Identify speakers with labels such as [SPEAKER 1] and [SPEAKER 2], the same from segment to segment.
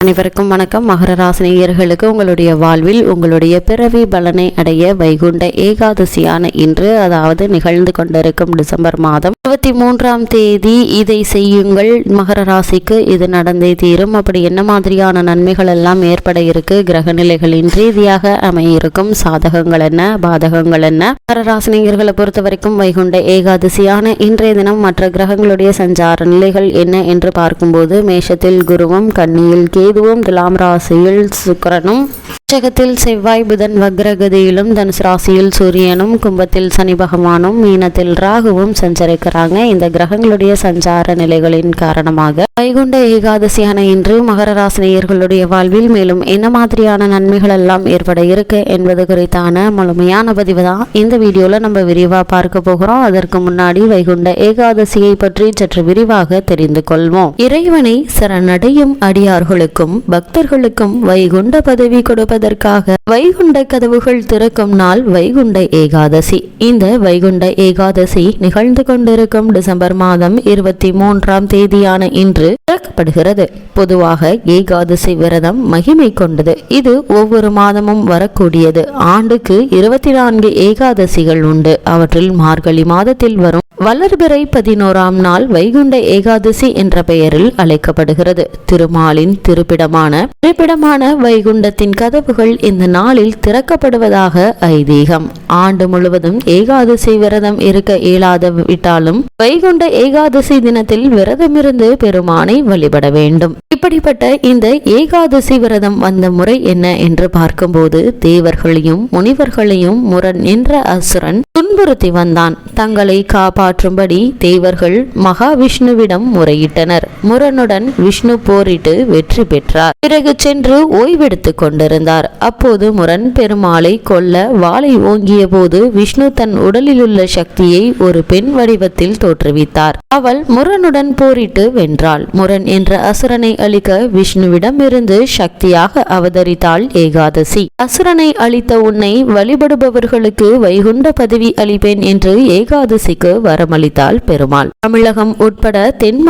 [SPEAKER 1] அனைவருக்கும் வணக்கம். மகர ராசினியர்களுக்கு உங்களுடைய வாழ்வில் உங்களுடைய பிறவி பலனை அடைய வைகுண்ட ஏகாதசியான இன்று அதாவது நிகழ்ந்து கொண்டிருக்கும் டிசம்பர் மாதம் இருபத்தி மூன்றாம் தேதி இதை செய்யுங்கள். மகர ராசிக்கு இது நடந்தே தீரும். அப்படி என்ன மாதிரியான நன்மைகள் எல்லாம் ஏற்பட இருக்கு? கிரக நிலைகளின் ரீதியாக அமையிருக்கும். சாதகங்கள் என்ன? பாதகங்கள் என்ன? மகர ராசினியர்களை பொறுத்த வரைக்கும் வைகுண்ட ஏகாதசியான இன்றைய தினம் மற்ற கிரகங்களுடைய சஞ்சார நிலைகள் என்ன என்று பார்க்கும்போது மேஷத்தில் குருவும் கன்னியில் கேதுவும் துலாம் ராசியில் சுக்கிரனும் உச்சகத்தில் செவ்வாய் புதன் வக்ரகதியிலும் தனுசு ராசியில் சூரியனும் கும்பத்தில் சனி பகவானும் மீனத்தில் ராகுவும் சஞ்சரிக்கிறாங்க. இந்த கிரகங்களுடைய சஞ்சார நிலைகளின் காரணமாக வைகுண்ட ஏகாதசியான இன்று மகர ராசினியர்களுடைய வாழ்வில் மேலும் என்ன மாதிரியான நன்மைகள் எல்லாம் ஏற்பட இருக்கு என்பது குறித்தான முழுமையான பதிவு தான் இந்த வீடியோவில் நம்ம விரிவா பார்க்க போகிறோம். அதற்கு முன்னாடி வைகுண்ட ஏகாதசியை பற்றி சற்று விரிவாக தெரிந்து கொள்வோம். இறைவனை சரணடையும் அடியார்களுக்கு பக்தர்களுக்கும் வைகுண்ட பதவி கொடுப்பதற்காக வைகுண்ட கதவுகள் திறக்கும் நாள் வைகுண்ட ஏகாதசி. இந்த வைகுண்ட ஏகாதசி நிகழ்ந்து கொண்டிருக்கும் டிசம்பர் மாதம் இருபத்தி மூன்றாம் தேதியான இன்று திறக்கப்படுகிறது. பொதுவாக ஏகாதசி விரதம் மகிமை கொண்டது. இது ஒவ்வொரு மாதமும் வரக்கூடியது. ஆண்டுக்கு இருபத்தி நான்கு ஏகாதசிகள் உண்டு. அவற்றில் மார்கழி மாதத்தில் வரும் வளர்பிறை பதினோராம் நாள் வைகுண்ட ஏகாதசி என்ற பெயரில் அழைக்கப்படுகிறது. திருமாலின் திருப்பிடமான திருப்பிடமான வைகுண்டத்தின் கதவுகள் இந்த நாளில் திறக்கப்படுவதாக ஐதீகம். ஆண்டு முழுவதும் ஏகாதசி விரதம் இருக்க இயலாத விட்டாலும் வைகுண்ட ஏகாதசி தினத்தில் விரதமிருந்து பெருமானை வழிபட வேண்டும். இப்படிப்பட்ட இந்த ஏகாதசி விரதம் வந்த முறை என்ன என்று பார்க்கும்போது தேவர்களையும் முனிவர்களையும் முரண் என்ற அசுரன் துன்புறுத்தி வந்தான். தங்களை காப்பா காப்பாற்றும்படி தேவர்கள் மகாவிஷ்ணுவிடம் முறையிட்டனர். முரனுடன் விஷ்ணு போரிட்டு வெற்றி பெற்றார். பிறகு சென்று ஓய்வெடுத்துக் கொண்டிருந்தார். அப்போது முரண் பெருமாளை கொல்ல வாளை ஓங்கிய போது விஷ்ணு தன் உடலிலுள்ள சக்தியை ஒரு பெண் வடிவத்தில் தோற்றுவித்தார். அவள் முரனுடன் போரிட்டு வென்றாள். முரண் என்ற அசுரனை அழிக்க விஷ்ணுவிடமிருந்து சக்தியாக அவதரித்தாள் ஏகாதசி. அசுரனை அழித்த உன்னை வழிபடுபவர்களுக்கு வைகுண்ட பதவி அளிப்பேன் என்று ஏகாதசிக்கு வர வரமளித்தாள் பெருமாள். தமிழகம் உட்பட தென்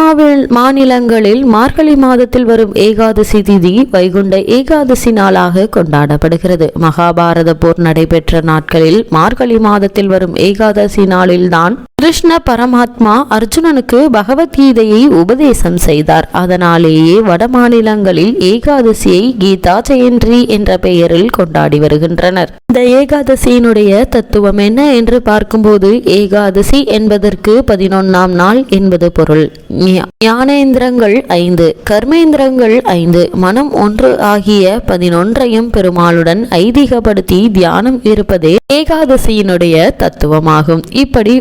[SPEAKER 1] மாநிலங்களில் மார்கழி மாதத்தில் வரும் ஏகாதசி திதி வைகுண்ட ஏகாதசி நாளாக கொண்டாடப்படுகிறது. மகாபாரத போர் நடைபெற்ற நாட்களில் மார்கழி மாதத்தில் வரும் ஏகாதசி நாளில்தான் கிருஷ்ண பரமாத்மா அர்ஜுனனுக்கு பகவத்கீதையை உபதேசம் செய்தார். அதனாலேயே வடமாநிலங்களில் ஏகாதசியை கீதா ஜெயந்தி என்ற பெயரில் கொண்டாடி வருகின்றனர். இந்த ஏகாதசியினுடைய தத்துவம் என்ன என்று பார்க்கும்போது ஏகாதசி என்பதற்கு பதினொன்னாம் நாள் என்பது பொருள். ஞானேந்திரங்கள் ஐந்து கர்மேந்திரங்கள் ஐந்து மனம் ஒன்று ஆகிய பதினொன்றையும் பெருமாளுடன் ஐதீகப்படுத்தி தியானம் இருப்பதே ஏகாதசியினுடைய தத்துவமாகும். இப்படி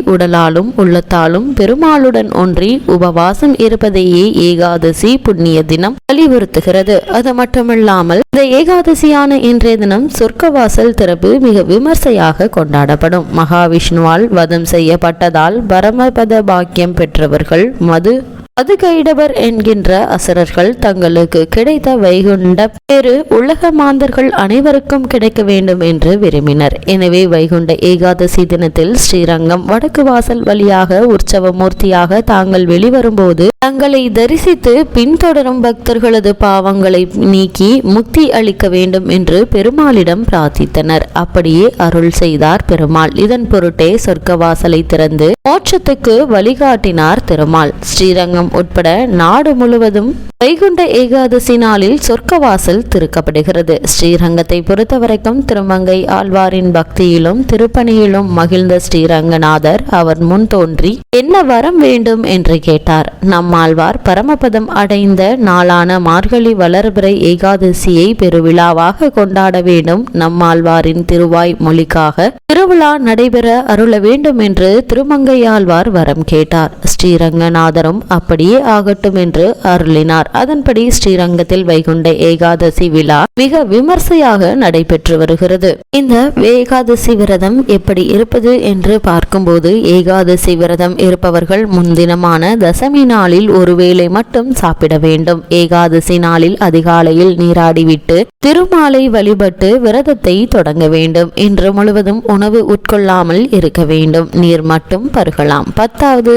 [SPEAKER 1] உடலாலும் உள்ளத்தாலும் பெருமாளுடன் ஒன்றி உபவாசம் இருப்பதையே ஏகாதசி புண்ணிய தினம் வலியுறுத்துகிறது. அது மட்டுமில்லாமல் இந்த ஏகாதசியான இன்றைய தினம் சொர்க்கவாசல் திறப்பு மிக விமர்சையாக கொண்டாடப்படும். மகாவிஷ்ணுவால் வதம் செய்யப்பட்டதால் பரமபத பாக்கியம் பெற்றவர்கள் மது அது கைடவர் என்கின்ற அசுரர்கள் தங்களுக்கு கிடைத்த வைகுண்ட பேரு உலக மாந்தர்கள் அனைவருக்கும் கிடைக்க வேண்டும் என்று விரும்பினர். எனவே வைகுண்ட ஏகாதசி தினத்தில் ஸ்ரீரங்கம் வடக்கு வாசல் வழியாக உற்சவ மூர்த்தியாக தாங்கள் வெளிவரும்போது தங்களை தரிசித்து பின்தொடரும் பக்தர்களது பாவங்களை நீக்கி முக்தி அளிக்க வேண்டும் என்று பெருமாளிடம் பிரார்த்தித்தனர். அப்படியே அருள் செய்தார் பெருமாள். இதன் பொருட்டே சொர்க்க வாசலை திறந்து மோட்சத்துக்கு வழிகாட்டினார் திருமால் ஸ்ரீரங்கம் உட்பட நாடு முழுவதும் வைகுண்ட ஏகாதசி நாளில் சொர்க்கவாசல் திறக்கப்படுகிறது. ஸ்ரீரங்கத்தை பொறுத்தவரைக்கும் திருமங்கை ஆழ்வாரின் பக்தியிலும் திருப்பணியிலும் மகிழ்ந்த ஸ்ரீரங்கநாதர் அவர் முன் தோன்றி என்ன வரம் வேண்டும்? என்று கேட்டார். நம்மாழ்வார் பரமபதம் அடைந்த நாளான மார்கழி வளர்பிறை ஏகாதசியை பெருவிழாவாக கொண்டாட வேண்டும். நம்மாழ்வாரின் திருவாய் மொழிக்காக திருவிழா நடைபெற அருள வேண்டும் என்று திருமங்கையாழ்வார் வரம் கேட்டார். ஸ்ரீரங்கநாதரும் அப்படியே ஆகட்டும் என்று அருளினார். அதன்படி ஸ்ரீரங்கத்தில் வைகுண்ட ஏகாதசி விழா மிக விமர்சையாக நடைபெற்று வருகிறது. இந்த ஏகாதசி விரதம் எப்படி இருப்பது என்று பார்க்கும்போது ஏகாதசி விரதம் இருப்பவர்கள் முன்தினமான தசமி நாளில் ஒருவேளை மட்டும் சாப்பிட வேண்டும். ஏகாதசி நாளில் அதிகாலையில் நீராடிவிட்டு திருமாலை வழிபட்டு விரதத்தை தொடங்க வேண்டும். இன்று முழுவதும் உணவு உட்கொள்ளாமல் இருக்க வேண்டும். நீர் மட்டும் பருகலாம். பத்தாவது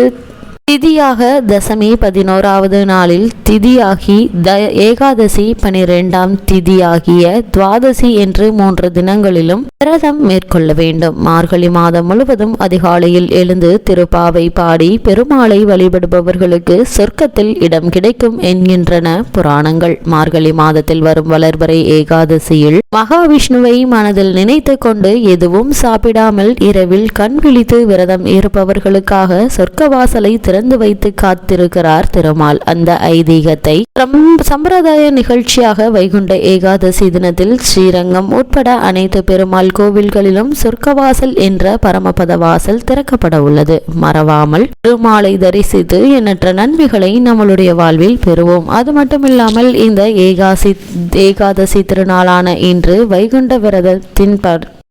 [SPEAKER 1] திதியாக தசமி பதினோராவது நாளில் திதியாகி த ஏகாதசி பனிரெண்டாம் திதியாகிய துவாதசி என்று மூன்று தினங்களிலும் விரதம் மேற்கொள்ள வேண்டும். மார்கழி மாதம் முழுவதும் அதிகாலையில் எழுந்து திருப்பாவை பாடி பெருமாளை வழிபடுபவர்களுக்கு சொர்க்கத்தில் இடம் கிடைக்கும் என்கின்றன புராணங்கள். மார்கழி மாதத்தில் வரும் வளர்வரை ஏகாதசியில் மகாவிஷ்ணுவை மனதில் நினைத்து கொண்டு எதுவும் சாப்பிடாமல் இரவில் கண் விழித்து விரதம் இருப்பவர்களுக்காக சொர்க்கவாசலை திறந்து வைத்து காத்திருக்கிறார் திருமால். அந்த ஐதீகத்தை சம்பிரதாய நிகழ்ச்சியாக வைகுண்ட ஏகாதசி தினத்தில் ஸ்ரீரங்கம் உட்பட அனைத்து பெருமாள் கோவில்களிலும் சொர்க்கவாசல் என்ற பரமபத வாசல் திறக்கப்பட உள்ளது. மறவாமல் திருமாலை தரிசித்து எண்ணற்ற நன்மைகளை நம்மளுடைய வாழ்வில் பெறுவோம். அது மட்டுமில்லாமல் இந்த ஏகாசி ஏகாதசி திருநாளான இன்று வைகுண்ட விரதத்தின்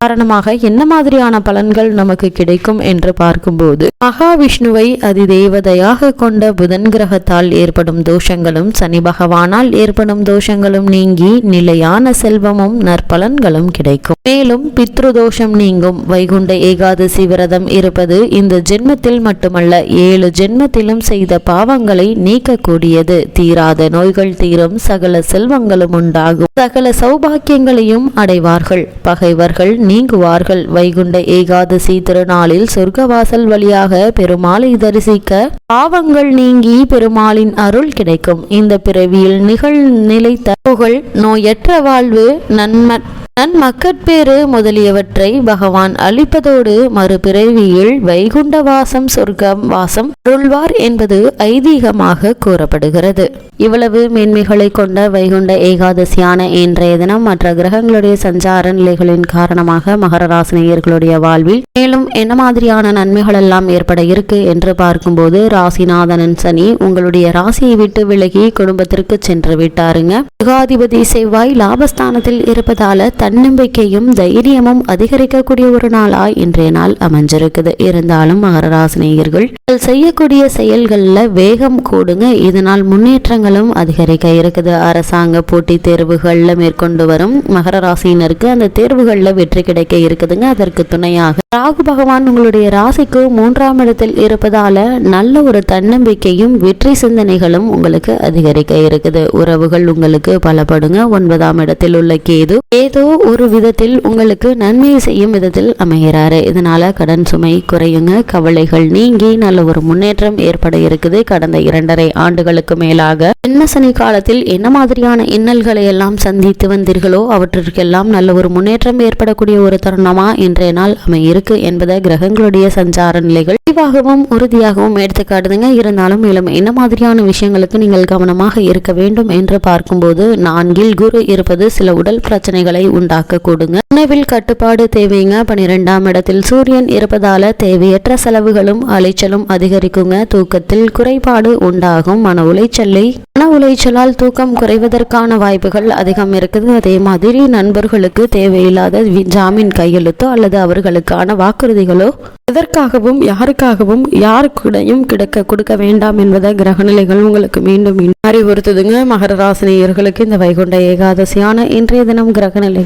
[SPEAKER 1] காரணமாக என்ன மாதிரியான பலன்கள் நமக்கு கிடைக்கும் என்று பார்க்கும்போது மகாவிஷ்ணுவை அதிதேவதையாக கொண்ட புதன் கிரகத்தால் ஏற்படும் தோஷங்களும் சனி பகவானால் ஏற்படும் தோஷங்களும் நீங்கி நிலையான செல்வமும் நற்பலன்களும் கிடைக்கும். மேலும் பித்ரு தோஷம் நீங்கும். வைகுண்ட ஏகாதசி விரதம் இருப்பது இந்த ஜென்மத்தில் மட்டுமல்ல ஏழு ஜென்மத்திலும் செய்த பாவங்களை நீக்கக்கூடியது. தீராத நோய்கள் தீரும் சகல செல்வங்களும் உண்டாகும். சகல சௌபாக்கியங்களையும் அடைவார்கள். பகைவர்கள் நீங்குவார்கள். வைகுண்ட ஏகாதசி திருநாளில் சொர்க்கவாசல் வழியாக பெருமாளை தரிசிக்க பாவங்கள் நீங்கி பெருமாளின் அருள் கிடைக்கும். இந்த பிறவியில் நிகழ் நிலைத்த புகழ் நோயற்ற வாழ்வு நன்ம நன்மக்கட்பேறு முதலியவற்றை பகவான் அளிப்பதோடு மறுபிறவியில் வைகுண்ட வாசம் சொர்க்கம் வாசம் அருள்வார் என்பது ஐதீகமாக கூறப்படுகிறது. இவ்வளவு மேன்மைகளை கொண்ட வைகுண்ட ஏகாதசியான இன்றைய தினம் மற்ற கிரகங்களுடைய சஞ்சார நிலைகளின் காரணமாக மகர ராசினியர்களுடைய வாழ்வில் மேலும் என்ன மாதிரியான நன்மைகள் எல்லாம் ஏற்பட இருக்கு என்று பார்க்கும்போது ராசிநாதனன் சனி உங்களுடைய ராசியை விட்டு விலகி குடும்பத்திற்கு சென்று விட்டாருங்க. யுகாதிபதி செவ்வாய் லாபஸ்தானத்தில் இருப்பதால தன்னம்பிக்கையும் தைரியமும் அதிகரிக்கக்கூடிய ஒரு நாளா இன்றைய நாள் அமைஞ்சிருக்குது. இருந்தாலும் மகராசினியர்கள் செய்யக்கூடிய செயல்களில் வேகம் கூடுங்க. இதனால் முன்னேற்றங்களும் அதிகரிக்க இருக்குது. அரசாங்க போட்டி தேர்வுகளில் மேற்கொண்டு வரும் மகர ராசியினருக்கு அந்த தேர்வுகளில் வெற்றி கிடைக்க இருக்குதுங்க. அதற்கு துணையாக ராகு பகவான் உங்களுடைய ராசிக்கு மூன்றாம் இடத்தில் இருப்பதால நல்ல ஒரு தன்னம்பிக்கையும் வெற்றி சிந்தனைகளும் உங்களுக்கு அதிகரிக்க இருக்குது. உறவுகள் உங்களுக்கு பலப்படுங்க. ஒன்பதாம் இடத்தில் உள்ள கேது ஏதோ ஒரு விதத்தில் உங்களுக்கு நன்மையை செய்யும் விதத்தில் அமைகிறாரு. இதனால் கடன் சுமை குறையுங்க கவலைகள் நீங்கி நல்ல ஒரு முன்னேற்றம் ஏற்பட இருக்குது. கடந்த இரண்டரை ஆண்டுகளுக்கு மேலாக என்ன சனி காலத்தில் என்ன மாதிரியான இன்னல்களை எல்லாம் சந்தித்து வந்தீர்களோ அவற்றிற்கெல்லாம் நல்ல ஒரு முன்னேற்றம் ஏற்படக்கூடிய ஒரு தருணமா இன்றைய நாள் அமையிருக்கு என்பதை கிரகங்களுடைய சஞ்சார நிலைகள் தெளிவாகவும் உறுதியாகவும் எடுத்துக்காட்டுதுங்க இருந்தாலும் மேலும் என்ன மாதிரியான விஷயங்களுக்கு நீங்கள் கவனமாக இருக்க வேண்டும் என்று பார்க்கும்போது நான்கில் குரு இருப்பது சில உடல் பிரச்சனைகளை உண்டு உண்டாக்க கொடுங்க உணவில் கட்டுப்பாடு தேவைங்க. பனிரெண்டாம் இடத்தில் சூரியன் இருப்பதால தேவையற்ற செலவுகளும் அலைச்சலும் அதிகரிக்குங்க. தூக்கத்தில் குறைபாடு உண்டாகும். மன உளைச்சலை மன உளைச்சலால் தூக்கம் குறைவதற்கான வாய்ப்புகள் அதிகம் இருக்குது. அதே மாதிரி நண்பர்களுக்கு தேவையில்லாத ஜாமீன் கையெழுத்தோ அல்லது அவர்களுக்கான வாக்குறுதிகளோ எதற்காகவும் யாருக்காகவும் யாருக்கூடையும் கிடைக்க கொடுக்க வேண்டாம் என்பதை கிரகநிலைகள் உங்களுக்கு மீண்டும் அறிவுறுத்துதுங்க. மகர ராசினியர்களுக்கு இந்த வைகுண்ட ஏகாதசியான இன்றைய தினம்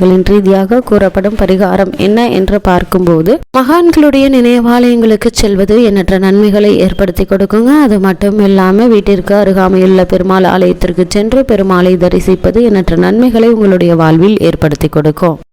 [SPEAKER 1] கிரகநிலைகளின் ரீதியாக கூறப்படும் பரிகாரம் என்ன என்று பார்க்கும்போது மகான்களுடைய நினைவாலயங்களுக்கு செல்வது எண்ணற்ற நன்மைகளை ஏற்படுத்தி கொடுக்குங்க. அது மட்டும் இல்லாமல் வீட்டிற்கு அருகாமையுள்ள பெருமாள் ஆலயத்திற்கு சென்று பெருமாளை தரிசிப்பது எண்ணற்ற நன்மைகளை உங்களுடைய வாழ்வில் ஏற்படுத்தி கொடுக்கும்.